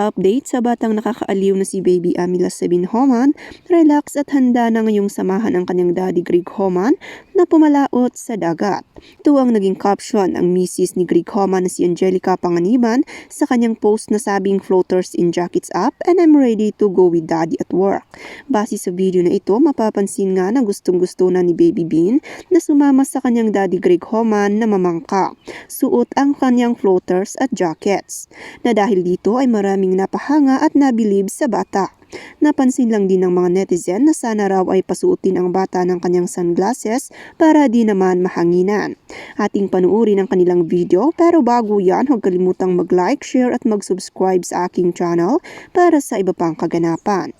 update sa batang nakakaaliw na si baby Amila Sabin Homan, relax at handa na ngayong samahan ang kanyang daddy Greg Homan na pumalaot sa dagat. Ito ang naging caption ang misis ni Greg Homan na si Angelica Panganiban sa kanyang post na sabing floaters in jackets up and I'm ready to go with daddy at work. Base sa video na ito, mapapansin nga na gustong gusto na ni Baby Bean na sumama sa kanyang daddy Greg Homan na mamangka. Suot ang kanyang floaters at jackets. Na dahil dito ay maraming napahanga at nabilib sa bata. Napansin lang din ng mga netizen na sana raw ay pasuotin ang bata ng kanyang sunglasses para di naman mahanginan. Ating panuorin ang kanilang video pero bago yan huwag kalimutang mag-like, share at mag-subscribe sa aking channel para sa iba pang kaganapan.